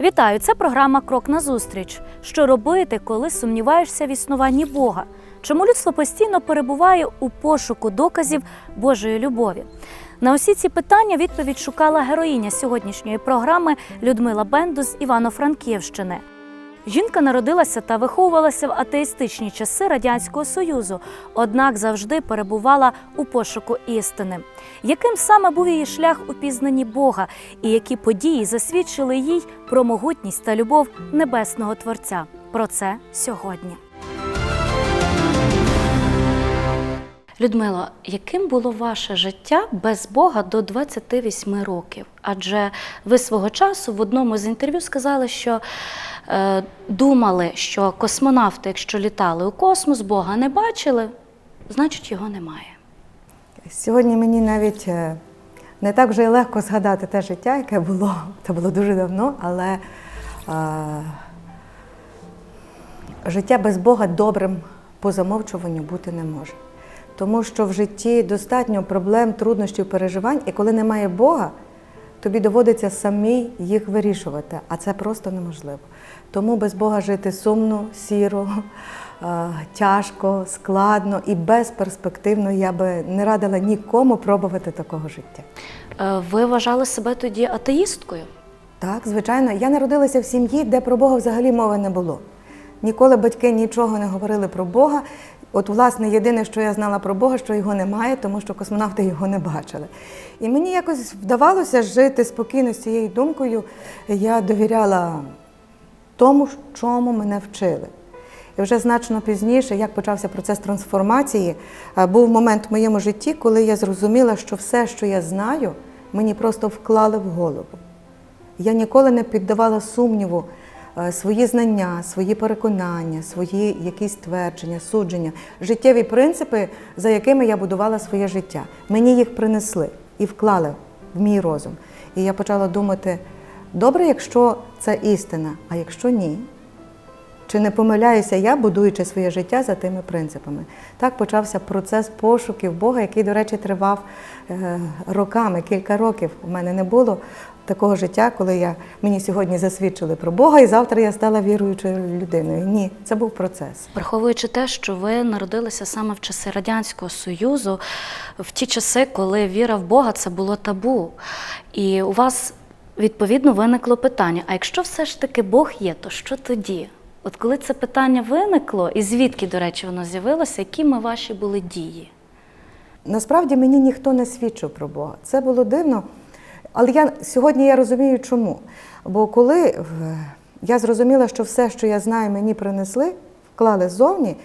Вітаю! Це програма Крок на зустріч». Що робити, коли сумніваєшся в існуванні Бога? Чому людство постійно перебуває у пошуку доказів Божої любові? На усі ці питання відповідь шукала героїня сьогоднішньої програми Людмила Бенду з Івано-Франківщини. Жінка народилася та виховувалася в атеїстичні часи Радянського Союзу, однак завжди перебувала у пошуку істини. Яким саме був її шлях у пізнанні Бога, і які події засвідчили їй про могутність та любов небесного Творця? Про це сьогодні. Людмило, яким було ваше життя без Бога до 28 років? Адже ви свого часу в одному з інтерв'ю сказали, що е, думали, що космонавти, якщо літали у космос, Бога не бачили, значить його немає. Сьогодні мені навіть е, не так вже й легко згадати те життя, яке було. Це було дуже давно, але е, життя без Бога добрим по замовчуванню бути не може. Тому що в житті достатньо проблем, труднощів, переживань, і коли немає Бога, тобі доводиться самій їх вирішувати, а це просто неможливо. Тому без Бога жити сумно, сіро, тяжко, складно і безперспективно я би не радила нікому пробувати такого життя. Е, ви вважали себе тоді атеїсткою? Так, звичайно, я народилася в сім'ї, де про Бога взагалі мови не було. Ніколи батьки нічого не говорили про Бога. От, власне, єдине, що я знала про Бога, що його немає, тому що космонавти його не бачили. І мені якось вдавалося жити спокійно з цією думкою. Я довіряла тому, чому мене вчили. І вже значно пізніше, як почався процес трансформації, е, був момент в моєму житті, коли я зрозуміла, що все, що я знаю, мені просто вклали в голову. Я ніколи не піддавала сумніву свої знання, свої переконання, свої якісь твердження, судження, життєві принципи, за якими я будувала своє життя. Мені їх принесли і вклали в мій розум. І я почала думати: добре, якщо це істина, а якщо ні. Чи не помиляюся я, будуючи своє життя за тими принципами? Так почався процес пошуків Бога, який, до речі, тривав е, роками, кілька років. У мене не було такого життя, коли я, мені сьогодні засвідчили про Бога, і завтра я стала віруючою людиною. Ні, це був процес. Враховуючи те, що ви народилися саме в часи Радянського Союзу, в ті часи, коли віра в Бога це було табу. І у вас відповідно виникло питання: а якщо все ж таки Бог є, то що тоді? От коли це питання виникло, і звідки, до речі, воно з'явилося, якими ваші були дії? Насправді мені ніхто не свідчив про Бога. Це було дивно. Але я сьогодні я розумію, чому. Бо коли е, я зрозуміла, що все, що я знаю, мені принесли, вклали ззовні,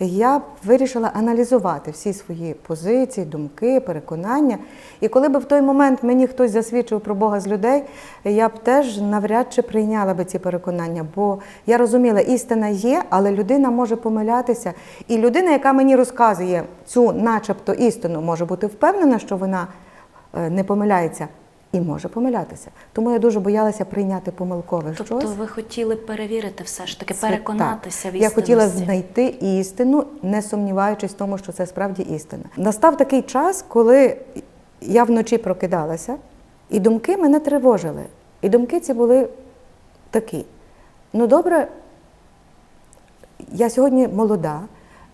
я вирішила аналізувати всі свої позиції, думки, переконання. І коли б в той момент мені хтось засвідчив про Бога з людей, я б теж навряд чи прийняла би ці переконання. Бо я розуміла, істина є, але людина може помилятися. І людина, яка мені розказує цю, начебто, істину, може бути впевнена, що вона е, не помиляється. І може помилятися. Тому я дуже боялася прийняти помилкове Тобто щось. ви хотіли перевірити все ж таки, переконатися так. в Я хотіла знайти істину, не сумніваючись в тому, що це справді істина. Настав такий час, коли я вночі прокидалася, і думки мене тривожили. І думки ці були такі: ну добре, я сьогодні молода,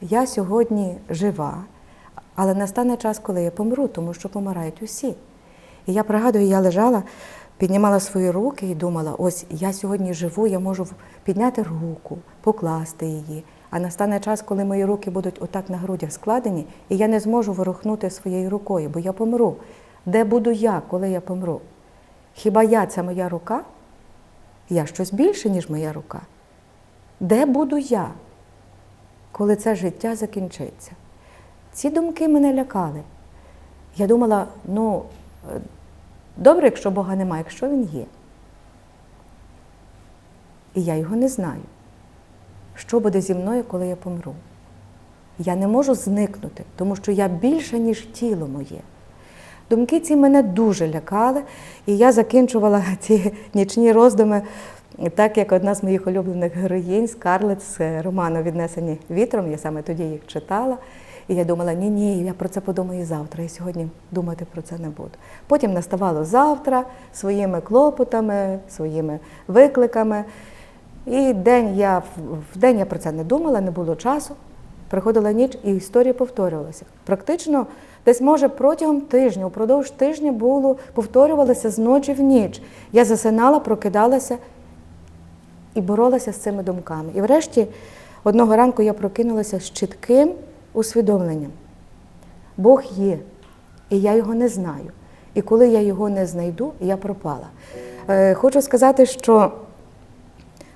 я сьогодні жива, але настане час, коли я помру, тому що помирають усі. І я пригадую, я лежала, піднімала свої руки і думала: ось я сьогодні живу, я можу підняти руку, покласти її. А настане час, коли мої руки будуть отак на грудях складені, і я не зможу ворухнути своєю рукою, бо я помру. Де буду я, коли я помру? Хіба я це моя рука? Я щось більше, ніж моя рука. Де буду я, коли це життя закінчиться? Ці думки мене лякали. Я думала, ну, добре, якщо Бога немає, якщо Він є. І я його не знаю. Що буде зі мною, коли я помру? Я не можу зникнути, тому що я більше, ніж тіло моє. Думки ці мене дуже лякали, і я закінчувала ці нічні роздуми, так як одна з моїх улюблених героїнь, Скарлет з роману Віднесені вітром, я саме тоді їх читала. І я думала, ні, ні, я про це подумаю завтра, і сьогодні думати про це не буду. Потім наставало завтра своїми клопотами, своїми викликами. І день я, в день я про це не думала, не було часу. Приходила ніч, і історія повторювалася. Практично десь, може, протягом тижня, упродовж тижня було, повторювалося з ночі в ніч. Я засинала, прокидалася і боролася з цими думками. І врешті одного ранку я прокинулася з чітким усвідомленням. Бог є, і я його не знаю. І коли я його не знайду, я пропала. Е, Хочу сказати, що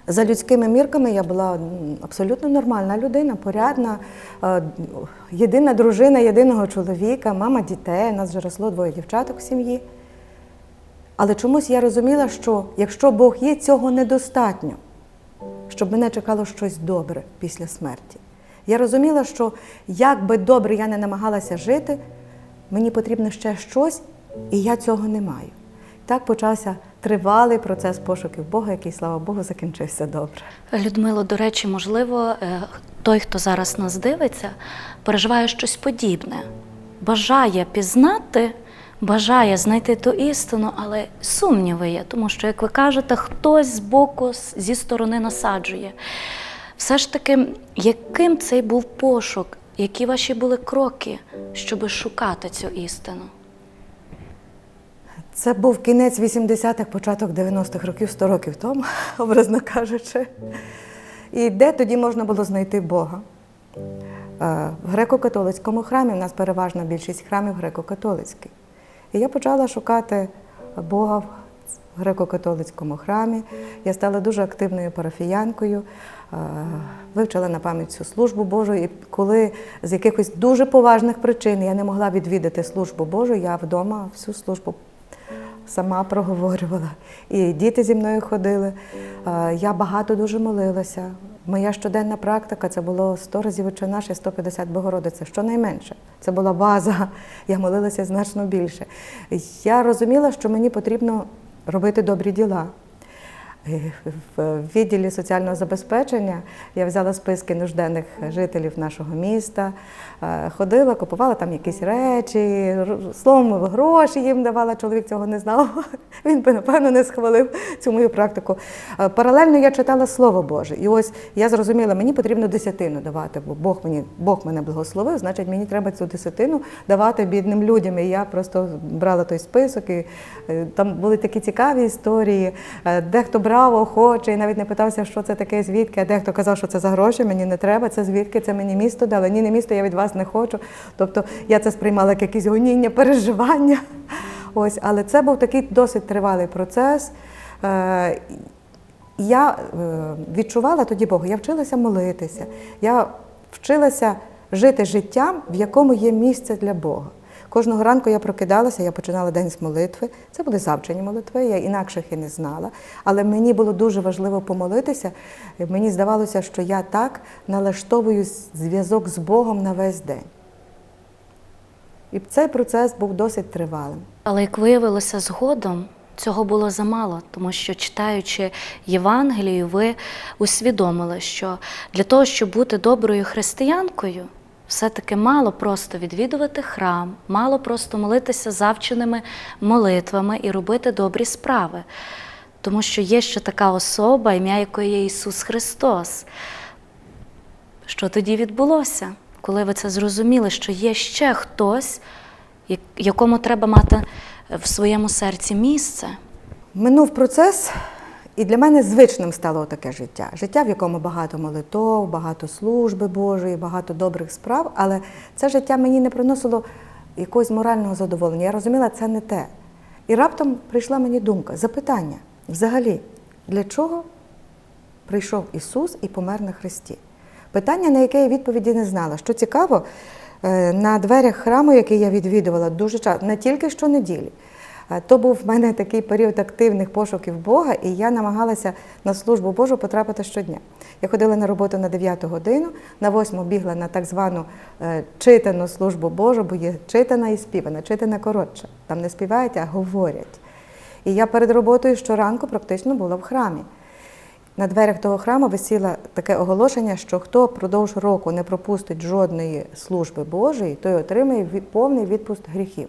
за людськими мірками я була абсолютно нормальна людина, порядна, е, єдина дружина єдиного чоловіка, мама дітей, нас вже росло двоє дівчаток в сім'ї. Але чомусь я розуміла, що якщо Бог є, цього недостатньо, щоб мене чекало щось добре після смерті. Я розуміла, що як би добре я не намагалася жити, мені потрібно ще щось, і я цього не маю. Так почався тривалий процес пошуків Бога, який, слава Богу, закінчився добре. Людмило, до речі, можливо, е, той, хто зараз нас дивиться, переживає щось подібне, бажає пізнати, бажає знайти ту істину, але сумніви є, тому що, як ви кажете, хтось з- зі сторони насаджує. Все ж таки, яким цей був пошук, які ваші були кроки, щоб шукати цю істину? Це був кінець 80-х, початок 90-х років, 100 років тому, образно кажучи. І де тоді можна було знайти Бога? Е, В греко-католицькому храмі, у нас переважна більшість храмів греко-католицьких. І я почала шукати Бога в греко-католицькому храмі. Я стала дуже активною парафіянкою, е, вивчила на пам'ять цю службу Божу. І коли з якихось дуже поважних причин я не могла відвідати службу Божу, я вдома всю службу сама проговорювала. І діти зі мною ходили. Е, Я багато дуже молилася. Моя щоденна практика це було 100 разів «Отче наш» і 150 Богородице, щонайменше. Це була база. Я молилася значно більше. Я розуміла, що мені потрібно робити добрі діла. В відділі соціального забезпечення я взяла списки нужденних жителів нашого міста, е, ходила, купувала там якісь речі, словом, гроші їм давала. Чоловік цього не знав. Він би, напевно, не схвалив цю мою практику. Е, Паралельно я читала Слово Боже. І ось я зрозуміла, мені потрібно десятину давати, бо Бог мені Бог мене благословив, значить мені треба цю десятину давати бідним людям. І я просто брала той список, і е, там були такі цікаві історії. Дехто брав охоче і навіть не питався, що це таке, звідки, а дехто казав, що це за гроші, мені не треба, це звідки, це мені місто дали. Ні, не місто, я від вас не хочу. Тобто я це сприймала як якісь гоніння, переживання. Ось, але це був такий досить тривалий процес. Е, я е, відчувала тоді Бога, я вчилася молитися, я вчилася жити життям, в якому є місце для Бога. Кожного ранку я прокидалася, я починала день з молитви. Це були завчені молитви, я інакших і не знала. Але мені було дуже важливо помолитися. Мені здавалося, що я так налаштовую зв'язок з Богом на весь день. І цей процес був досить тривалим. Але як виявилося згодом, цього було замало, тому що читаючи Євангелію, ви усвідомили, що для того, щоб бути доброю християнкою, все-таки мало просто відвідувати храм, мало просто молитися завченими молитвами і робити добрі справи. Тому що є ще така особа, ім'я якої є Ісус Христос. Що тоді відбулося, коли ви це зрозуміли, що є ще хтось, якому треба мати в своєму серці місце? Минув процес, і для мене звичним стало таке життя. Життя, в якому багато молитов, багато служби Божої, багато добрих справ, але це життя мені не приносило якогось морального задоволення. Я розуміла, це не те. І раптом прийшла мені думка, запитання взагалі, для чого прийшов Ісус і помер на Христі? Питання, на яке я відповіді не знала. Що цікаво, е, на дверях храму, який я відвідувала дуже часто, не тільки щонеділі. Е, То був в мене такий період активних пошуків Бога, і я намагалася на службу Божу потрапити щодня. Я ходила на роботу на 9 годину, на 8 бігла на так звану е, читану службу Божу, бо є читана і співана, читана коротше. Там не співають, а говорять. І я перед роботою щоранку практично була в храмі. На дверях того храму висіло таке оголошення, що хто впродовж року не пропустить жодної служби Божої, той отримає повний відпуст гріхів.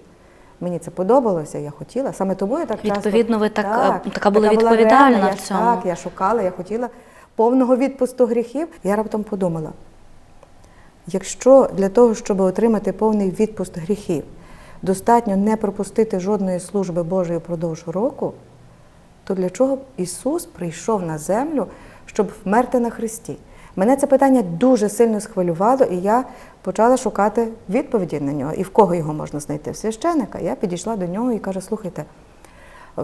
Мені це подобалося, я хотіла. Саме тому я так часто... Відповідно, ви так, е, така була була відповідальна я в цьому. Так, я шукала, я хотіла повного відпусту гріхів. Я раптом подумала, якщо для того, щоб отримати повний відпуст гріхів, достатньо не пропустити жодної служби Божої впродовж року, то для чого Ісус прийшов на землю, щоб вмерти на Христі? Мене це питання дуже сильно схвилювало, і я почала шукати відповіді на нього. І в кого його можна знайти? В священика. Я підійшла до нього і кажу: слухайте, е,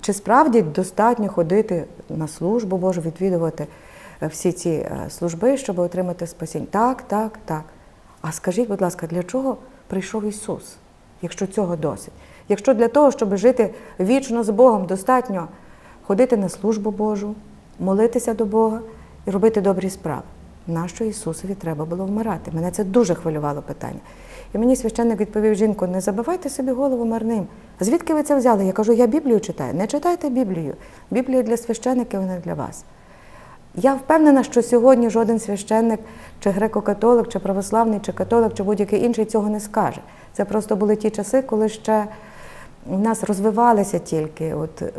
чи справді достатньо ходити на службу Божу, відвідувати е, всі ці е, служби, щоб отримати спасіння? Так, так, так. А скажіть, будь ласка, для чого прийшов Ісус, якщо цього досить? Якщо для того, щоб жити вічно з Богом, достатньо ходити на службу Божу, молитися до Бога і робити добрі справи. Нащо Ісусові треба було вмирати? Мене це дуже хвилювало питання. І мені священник відповів жінку: не забивайте собі голову марним. Звідки ви це взяли? Я кажу, я Біблію читаю. Не читайте Біблію. Біблія для священників, вона для вас. Я впевнена, що сьогодні жоден священник, чи греко-католик, чи православний, чи католик, чи будь-який інший цього не скаже. Це просто були ті часи, коли ще у нас розвивалися тільки от, е,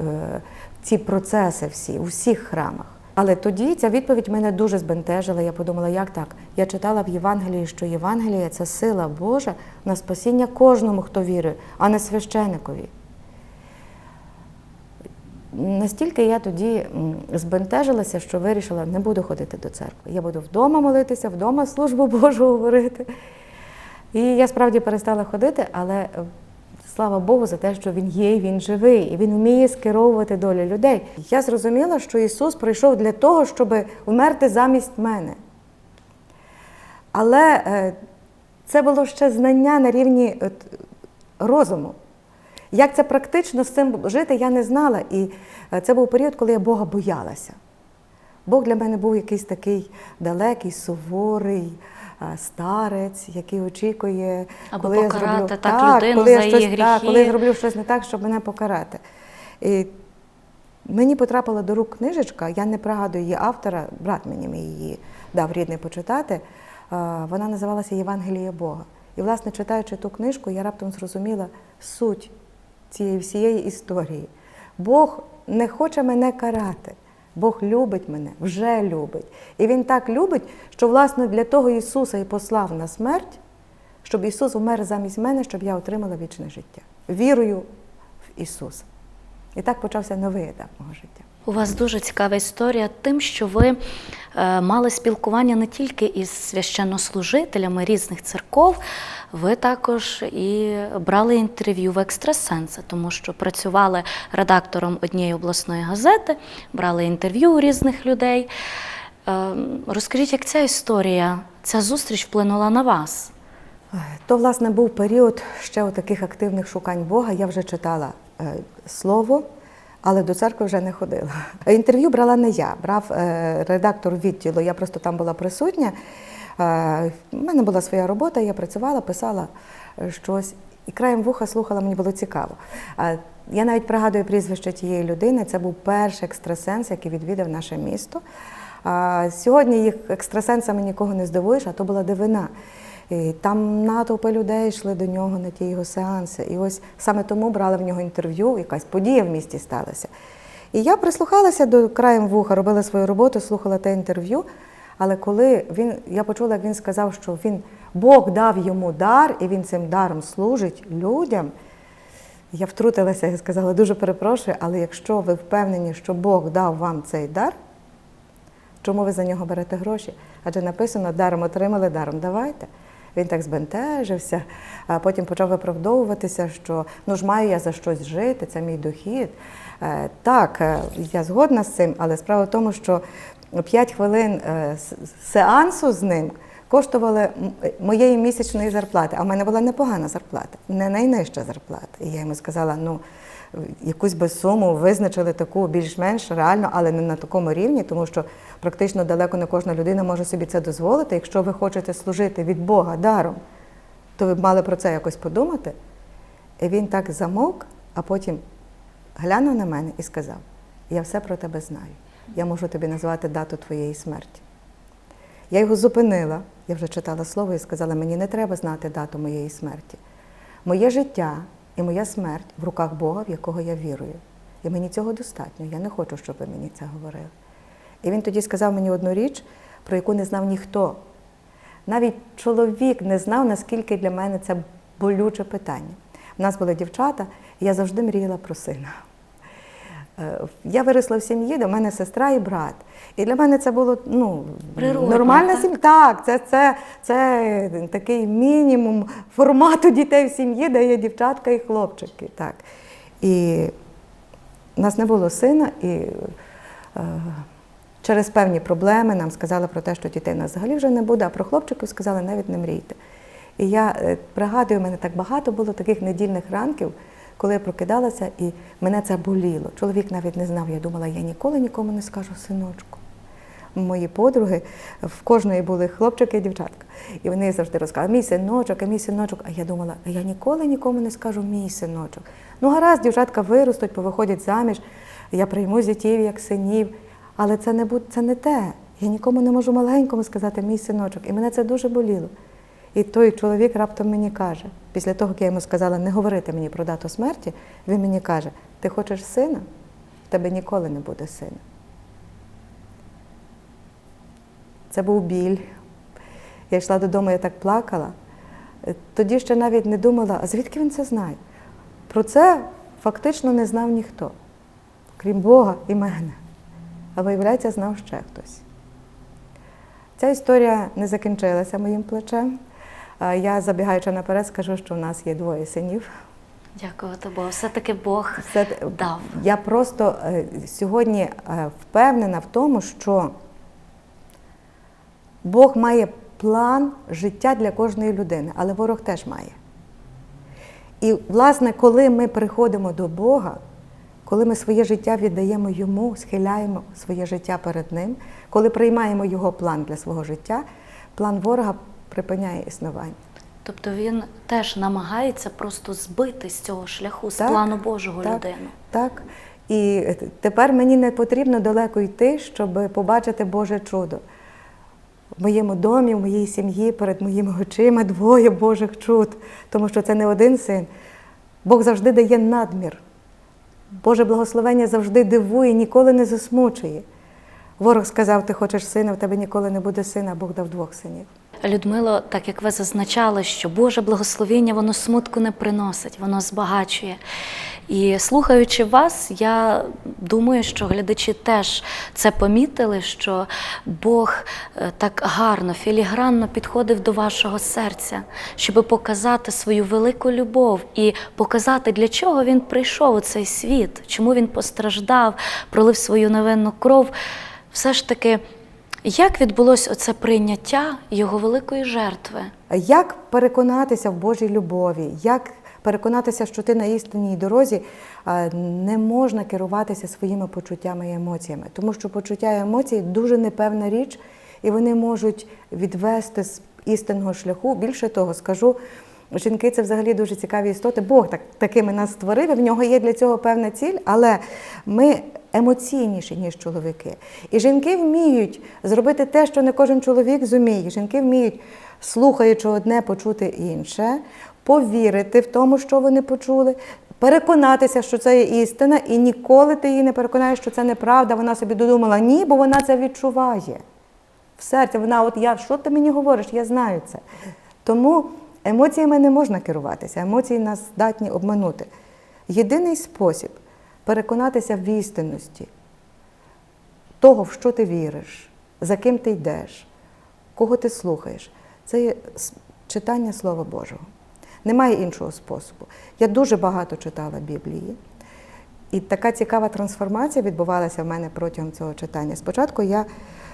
ці процеси всі у всіх храмах. Але тоді ця відповідь мене дуже збентежила. Я подумала, як так? Я читала в Євангелії, що Євангеліє це сила Божа на спасіння кожному, хто вірує, а не священикові. Настільки я тоді збентежилася, що вирішила, не буду ходити до церкви. Я буду вдома молитися, вдома службу Божу говорити. І я справді перестала ходити, але слава Богу за те, що він є, він живий, і він вміє скеровувати долю людей. Я зрозуміла, що Ісус прийшов для того, щоб вмерти замість мене. Але е, це було ще знання на рівні розуму. Як це практично з цим жити, я не знала. І е, це був період, коли я Бога боялася. Бог для мене був якийсь такий далекий, суворий старець, який очікує, Аби коли я покарати зроблю так людину коли я за її щось, так, коли я зроблю щось не так, щоб мене покарати. І мені потрапила до рук книжечка, я не пригадую її автора, брат мені її дав рідний почитати. Е, Вона називалася Євангеліє Бога. І, власне, читаючи ту книжку, я раптом зрозуміла суть цієї всієї історії. Бог не хоче мене карати. Бог любить мене, вже любить. І Він так любить, що, власне, для того Ісуса і послав на смерть, щоб Ісус вмер замість мене, щоб я отримала вічне життя. Вірою в Ісуса. І так почався новий етап мого життя. У вас дуже цікава історія тим, що ви е, мали спілкування не тільки із священнослужителями різних церков, ви також і брали інтерв'ю в екстрасенса, тому що працювали редактором однієї обласної газети, брали інтерв'ю у різних людей. Е, розкажіть, як ця історія, ця зустріч вплинула на вас? То, власне, був період ще у таких активних шукань Бога. Я вже читала е, слово, але до церкви вже не ходила. Інтерв'ю брала не я, брав е, редактор відділу. Я просто там була присутня. Е, У мене була своя робота, я працювала, писала е, щось. І краєм вуха слухала, мені було цікаво. Е, Я навіть пригадую прізвище тієї людини. Це був перший екстрасенс, який відвідав наше місто. Сьогодні їх екстрасенсами нікого не здивуєш, а то була дивина. Там натовпи людей йшли до нього на ті його сеанси. І ось саме тому брали в нього інтерв'ю, якась подія в місті сталася. І я прислухалася до краєм вуха, робила свою роботу, слухала те інтерв'ю. Але коли він, я почула, як він сказав, що він, Бог дав йому дар, і він цим даром служить людям. Я втрутилася і сказала, дуже перепрошую, але якщо ви впевнені, що Бог дав вам цей дар, чому ви за нього берете гроші? Адже написано, даром отримали, даром давайте. Він так збентежився, а потім почав виправдовуватися, що ну ж маю я за щось жити, це мій дохід. Е, Так, е, я згодна з цим, але справа в тому, що 5 хвилин е, сеансу з ним коштували моєї місячної зарплати. А в мене була непогана зарплата, не найнижча зарплата. І я йому сказала: ну, якусь би суму визначили таку більш-менш реально, але не на такому рівні, тому що практично далеко не кожна людина може собі це дозволити. Якщо ви хочете служити від Бога даром, то ви б мали про це якось подумати. І він так замовк, а потім глянув на мене і сказав: Я все про тебе знаю. я можу тобі назвати дату твоєї смерті. Я його зупинила, я вже читала слово і сказала, мені не треба знати дату моєї смерті. Моє життя і моя смерть в руках Бога, в якого я вірую. І мені цього достатньо. Я не хочу, щоб ви мені це говорили. І він тоді сказав мені одну річ, про яку не знав ніхто. Навіть чоловік не знав, наскільки для мене це болюче питання. У нас були дівчата, і я завжди мріяла про сина. Е, Я виросла в сім'ї, до мене сестра і брат. І для мене це було ну, Природно, нормальна так? сім'я. Так, це, це, це такий мінімум формату дітей в сім'ї, де є дівчатка і хлопчики. Так. І у нас не було сина, і е, через певні проблеми нам сказали про те, що дітей у нас взагалі вже не буде, а про хлопчиків сказали, навіть не мрійте. І я е, пригадую, у мене так багато було таких недільних ранків, коли я прокидалася, і мене це боліло. Чоловік навіть не знав. Я думала, я ніколи нікому не скажу синочку. Мої подруги, в кожної були хлопчики і дівчатка. І вони завжди розказували, мій синочок, а мій синочок. А я думала, я ніколи нікому не скажу мій синочок. Ну, гаразд, дівчатка виростуть, повиходять заміж, я прийму зятів як синів. Але це не, це не те. Я нікому не можу маленькому сказати мій синочок. І мене це дуже боліло. І той чоловік раптом мені каже, після того, як я йому сказала, не говорити мені про дату смерті, він мені каже: ти хочеш сина? В тебе ніколи не буде сина. Це був біль. Я йшла додому, я так плакала. Тоді ще навіть не думала, а звідки він це знає? Про це фактично не знав ніхто, крім Бога і мене. А виявляється, знав ще хтось. Ця історія не закінчилася моїм плечем. Я, забігаючи наперед, скажу, що в нас є двоє синів. Дякувати Богу. Все-таки Бог Це дав. я просто е, сьогодні е, впевнена в тому, що Бог має план життя для кожної людини, але ворог теж має. І, власне, коли ми приходимо до Бога, коли ми своє життя віддаємо йому, схиляємо своє життя перед Ним, коли приймаємо його план для свого життя, план ворога припиняє існування. Тобто він теж намагається просто збити з цього шляху, з Так, плану Божого так, людину. Так. І тепер мені не потрібно далеко йти, щоб побачити Боже чудо. В моєму домі, в моїй сім'ї, перед моїми очима двоє Божих чуд, тому що це не один син. Бог завжди дає надмір. Боже благословення завжди дивує, ніколи не засмучує. Ворог сказав, ти хочеш сина, в тебе ніколи не буде сина, а Бог дав двох синів. Людмило, так як ви зазначали, що Боже благословіння воно смутку не приносить, воно збагачує. І слухаючи вас, я думаю, що глядачі теж це помітили, що Бог е, так гарно, філігранно підходив до вашого серця, щоб показати свою велику любов і показати, для чого він прийшов у цей світ, чому він постраждав, пролив свою невинну кров. Все ж таки. Як відбулось оце прийняття його великої жертви? Як переконатися в Божій любові, як переконатися, що ти на істинній дорозі, не можна керуватися своїми почуттями і емоціями, тому що почуття і емоції дуже непевна річ, і вони можуть відвести з істинного шляху. Більше того, скажу. Жінки це взагалі дуже цікаві істоти. Бог так, такими нас створив, і в нього є для цього певна ціль, але ми емоційніші, ніж чоловіки. І жінки вміють зробити те, що не кожен чоловік зуміє. Жінки вміють, слухаючи одне, почути інше, повірити в тому, що вони почули, переконатися, що це є істина, і ніколи ти її не переконаєш, що це неправда. Вона собі додумала ні, бо вона це відчуває. В серці вона, от я, що ти мені говориш, я знаю це. Тому емоціями не можна керуватися, емоції нас здатні обманути. Єдиний спосіб переконатися в істинності того, в що ти віриш, за ким ти йдеш, кого ти слухаєш, це є читання Слова Божого. Немає іншого способу. Я дуже багато читала Біблії. І така цікава трансформація відбувалася в мене протягом цього читання. Спочатку я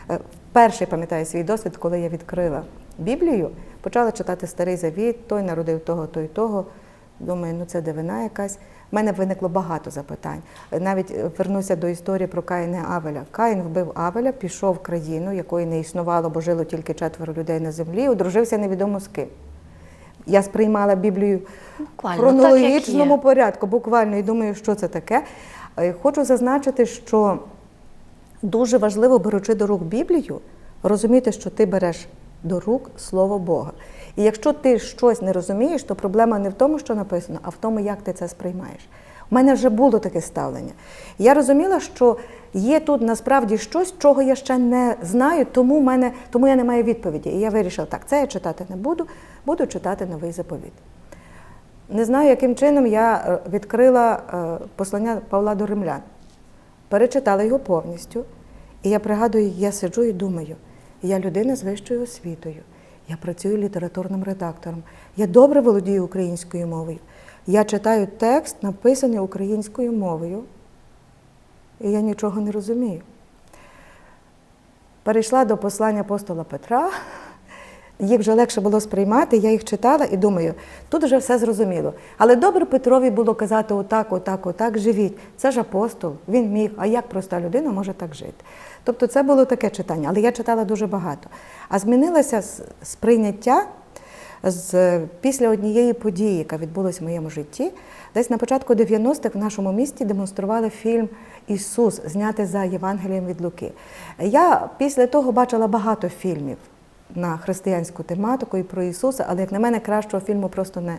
е, вперше пам'ятаю свій досвід, коли я відкрила Біблію, почала читати Старий Завіт, той народив того, той того. Думаю, ну це дивина якась. У мене виникло багато запитань. Навіть е, вернуся до історії про Каїна і Авеля. Каїн вбив Авеля, пішов в країну, якої не існувало, бо жило тільки четверо людей на землі, одружився невідомо з ким. Я сприймала Біблію в хронологічному так, порядку, буквально, і думаю, що це таке. Е, Хочу зазначити, що дуже важливо, беручи до рук Біблію, розуміти, що ти береш до рук Слово Бога. І якщо ти щось не розумієш, то проблема не в тому, що написано, а в тому, як ти це сприймаєш. У мене вже було таке ставлення. Я розуміла, що є тут насправді щось, чого я ще не знаю, тому, мене, тому я не маю відповіді. І я вирішила, так, це я читати не буду, буду читати новий заповіт. Не знаю, яким чином я е, відкрила е, послання Павла до римлян, перечитала його повністю. І я пригадую, я сиджу і думаю, я людина з вищою освітою, я працюю літературним редактором, я добре володію українською мовою. Я читаю текст, написаний українською мовою, і я нічого не розумію. Перейшла до послання апостола Петра, їх вже легше було сприймати, я їх читала і думаю, тут вже все зрозуміло. Але добре Петрові було казати отак, отак, отак, живіть. Це ж апостол, він міг, а як проста людина може так жити? Тобто це було таке читання, але я читала дуже багато. А змінилося сприйняття з, після однієї події, яка відбулася в моєму житті. Десь на початку 90-х в нашому місті демонстрували фільм Ісус, знятий за Євангелієм від Луки. Я після того бачила багато фільмів на християнську тематику і про Ісуса, але, як на мене, кращого фільму просто не,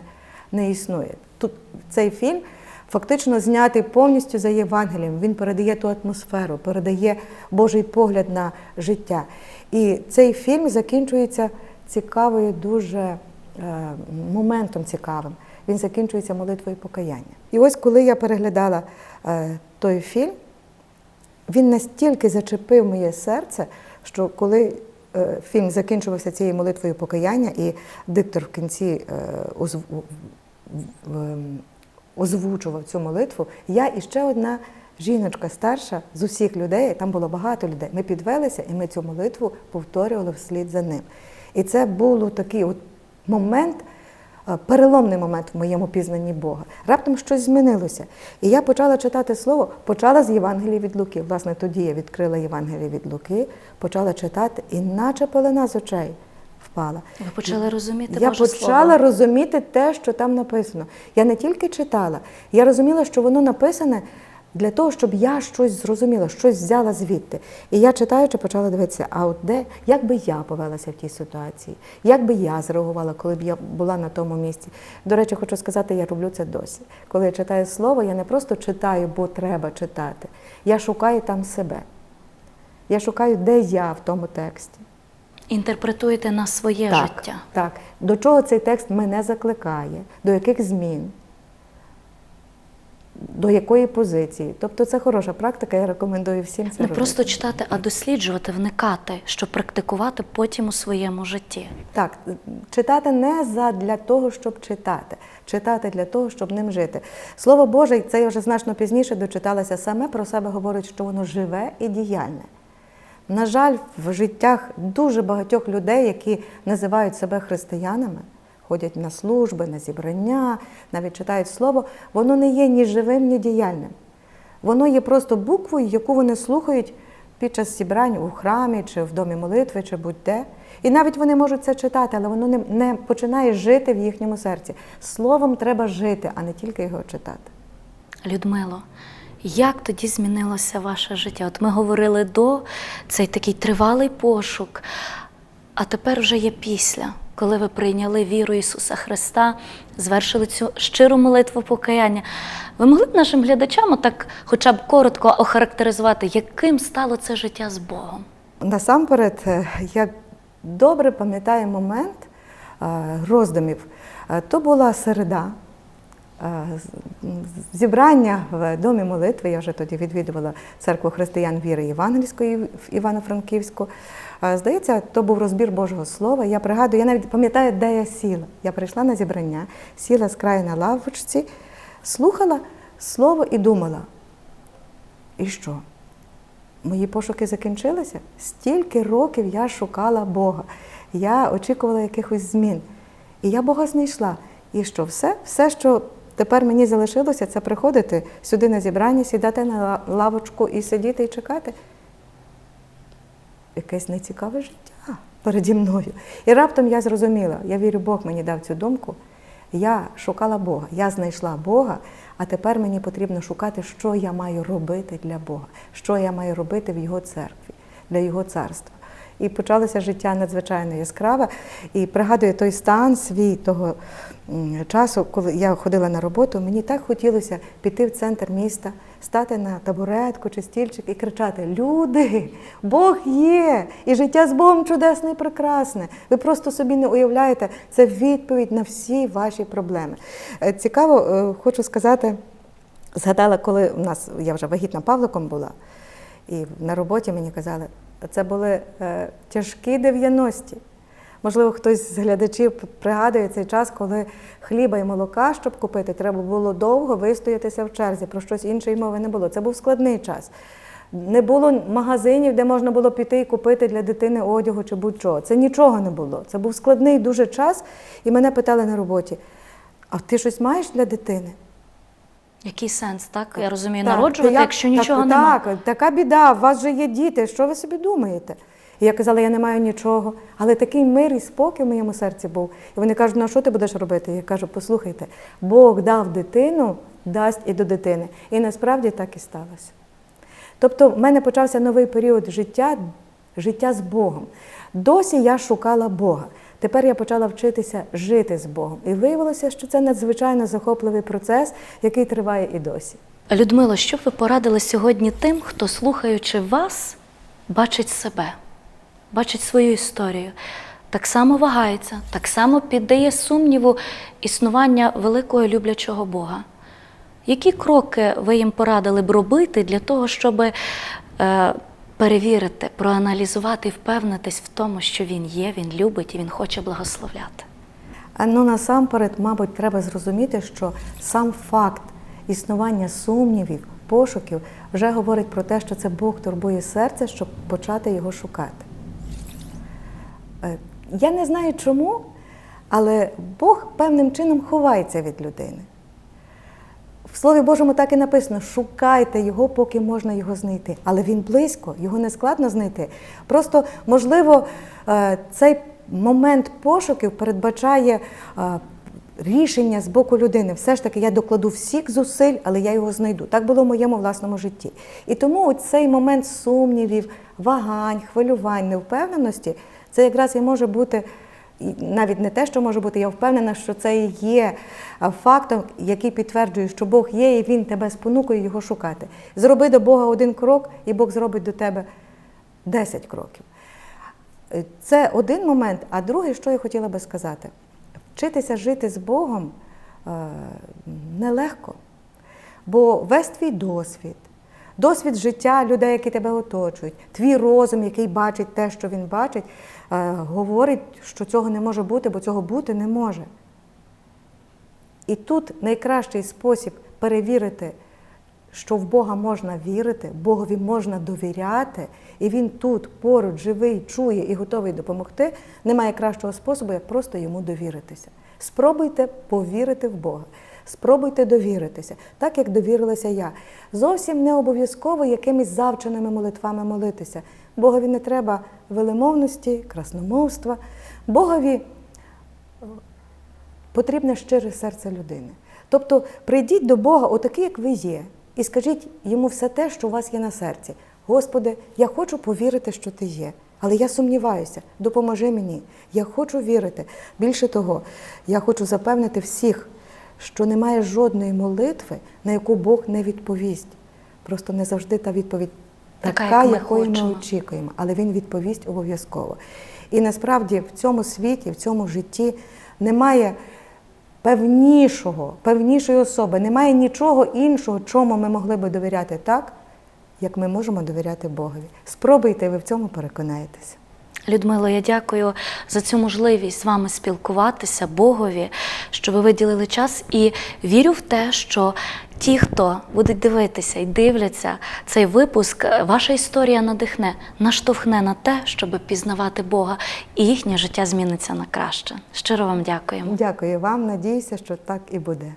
не існує. Тут цей фільм фактично знятий повністю за Євангелієм. Він передає ту атмосферу, передає Божий погляд на життя. І цей фільм закінчується цікавою дуже е, моментом цікавим. Він закінчується молитвою покаяння. І ось коли я переглядала е, той фільм, він настільки зачепив моє серце, що коли е, фільм закінчувався цією молитвою покаяння, і диктор в кінці озв- озвучував цю молитву, я і ще одна жіночка старша з усіх людей, там було багато людей. Ми підвелися і ми цю молитву повторювали вслід за ним. І це був такий от момент. е, Переломний момент в моєму пізнанні Бога. Раптом щось змінилося. І я почала читати слово, почала з Євангелії від Луки. Власне, тоді я відкрила Євангеліє від Луки, почала читати, і наче пелена з очей впала. Ви почали розуміти Я Боже почала Слово. розуміти те, що там написано. Я не тільки читала, я розуміла, що воно написане для того, щоб я щось зрозуміла, щось взяла звідти. І я читаючи, почала дивитися, а от де, як би я повелася в тій ситуації, як би я зреагувала, коли б я була на тому місці. До речі, хочу сказати, я роблю це досі. Коли я читаю слово, я не просто читаю, бо треба читати. Я шукаю там себе. Я шукаю, де я в тому тексті. Інтерпретуєте на своє Так, життя. Так. До чого цей текст мене закликає, до яких змін, до якої позиції. Тобто це хороша практика, я рекомендую всім це Не робити. просто читати, а досліджувати, вникати, щоб практикувати потім у своєму житті. Так, читати не для того, щоб читати, читати для того, щоб ним жити. Слово Боже, це я вже значно пізніше дочиталася саме про себе говорить, що воно живе і діяльне. На жаль, в життях дуже багатьох людей, які називають себе християнами, ходять на служби, на зібрання, навіть читають слово, воно не є ні живим, ні діяльним. Воно є просто буквою, яку вони слухають під час зібрань у храмі, чи в домі молитви, чи будь-де. І навіть вони можуть це читати, але воно не, починає жити в їхньому серці. Словом треба жити, а не тільки його читати. Людмило, як тоді змінилося ваше життя? От ми говорили до цей такий тривалий пошук, а тепер вже є після, коли ви прийняли віру Ісуса Христа, звершили цю щиру молитву покаяння. Ви могли б нашим глядачам так хоча б коротко охарактеризувати, яким стало це життя з Богом? Насамперед, е, я добре пам'ятаю момент е, роздумів. Е, То була середа. Зібрання в домі молитви. Я вже тоді відвідувала церкву християн віри Євангельської в Івано-Франківську. Здається, то був розбір Божого Слова. Я пригадую, я навіть пам'ятаю, де я сіла. Я прийшла на зібрання, сіла з краю на лавочці, слухала слово і думала. І що? Мої пошуки закінчилися. Стільки років я шукала Бога. Я очікувала якихось змін. І я Бога знайшла. І що все? Все, що тепер мені залишилося, це приходити сюди на зібрання, сідати на лавочку і сидіти і чекати. Якесь нецікаве життя переді мною. І раптом я зрозуміла, я вірю, Бог мені дав цю думку. Я шукала Бога, я знайшла Бога, а тепер мені потрібно шукати, що я маю робити для Бога, що я маю робити в Його церкві, для Його царства. І почалося життя надзвичайно яскраве. І пригадую той стан свій того часу, коли я ходила на роботу, мені так хотілося піти в центр міста, стати на табуретку чи стільчик і кричати: Люди, Бог є! І життя з Богом чудесне і прекрасне. Ви просто собі не уявляєте, це відповідь на всі ваші проблеми. Е, Цікаво, е, хочу сказати, згадала, коли у нас я вже вагітна Павликом була, і на роботі мені казали, це були е, тяжкі 90-ті. Можливо, хтось з глядачів пригадує цей час, коли хліба і молока, щоб купити, треба було довго вистоятися в черзі. Про щось іншої мови не було. Це був складний час. Не було магазинів, де можна було піти і купити для дитини одягу чи будь-що. Це нічого не було. Це був складний дуже час. І мене питали на роботі: а ти щось маєш для дитини? Який сенс, так? Я розумію, Так, народжувати, як- якщо нічого так, немає. Так, така біда, у вас же є діти, що ви собі думаєте? І я казала, я не маю нічого. Але такий мир і спокій в моєму серці був. І вони кажуть, ну а що ти будеш робити? Я кажу, послухайте, Бог дав дитину, дасть і до дитини. І насправді так і сталося. Тобто в мене почався новий період життя, життя з Богом. Досі я шукала Бога. Тепер я почала вчитися жити з Богом. І виявилося, що це надзвичайно захопливий процес, який триває і досі. Людмило, що б ви порадили сьогодні тим, хто, слухаючи вас, бачить себе, бачить свою історію, так само вагається, так само піддає сумніву існування великого люблячого Бога? Які кроки ви їм порадили б робити для того, щоб е, перевірити, проаналізувати і впевнитись в тому, що він є, він любить і він хоче благословляти? Ну насамперед, мабуть, треба зрозуміти, що сам факт існування сумнівів, пошуків вже говорить про те, що це Бог турбує серце, щоб почати його шукати. Е, Я не знаю чому, але Бог певним чином ховається від людини. В Слові Божому так і написано: шукайте його, поки можна його знайти. Але він близько, його не складно знайти. Просто, можливо, е, цей момент пошуків передбачає е, рішення з боку людини. Все ж таки, я докладу всіх зусиль, але я його знайду. Так було в моєму власному житті. І тому цей момент сумнівів, вагань, хвилювань, невпевненості, це якраз і може бути. Навіть не те, що може бути, я впевнена, що це і є фактом, який підтверджує, що Бог є, і Він тебе спонукує його шукати. Зроби до Бога один крок, і Бог зробить до тебе 10 кроків. Е, Це один момент. А другий, що я хотіла би сказати, вчитися жити з Богом е, нелегко. Бо весь твій досвід, досвід життя людей, які тебе оточують, твій розум, який бачить те, що він бачить, е, говорить, що цього не може бути, бо цього бути не може. І тут найкращий спосіб перевірити, що в Бога можна вірити, Богові можна довіряти, і Він тут поруч живий, чує і готовий допомогти. Немає кращого способу, як просто йому довіритися. Спробуйте повірити в Бога. Спробуйте довіритися, так як довірилася я. Зовсім не обов'язково якимись завченими молитвами молитися. Богові не треба велемовності, красномовства. Богові потрібне щире серце людини. Тобто прийдіть до Бога, отакий, як ви є, і скажіть йому все те, що у вас є на серці. Господи, я хочу повірити, що ти є, але я сумніваюся, допоможи мені. Я хочу вірити. Більше того, я хочу запевнити всіх, що немає жодної молитви, на яку Бог не відповість. Просто не завжди та відповідь Така, така, як ми якої хочемо. ми очікуємо, але він відповість обов'язково. І насправді в цьому світі, в цьому житті немає певнішого, певнішої особи, немає нічого іншого, чому ми могли би довіряти так, як ми можемо довіряти Богові. Спробуйте, ви в цьому переконаєтеся. Людмило, я дякую за цю можливість з вами спілкуватися Богові, що ви виділили час, і вірю в те, що ті, хто будуть дивитися і дивляться цей випуск, ваша історія надихне, наштовхне на те, щоб пізнавати Бога, і їхнє життя зміниться на краще. Щиро вам дякуємо. Дякую вам, надіюся, що так і буде.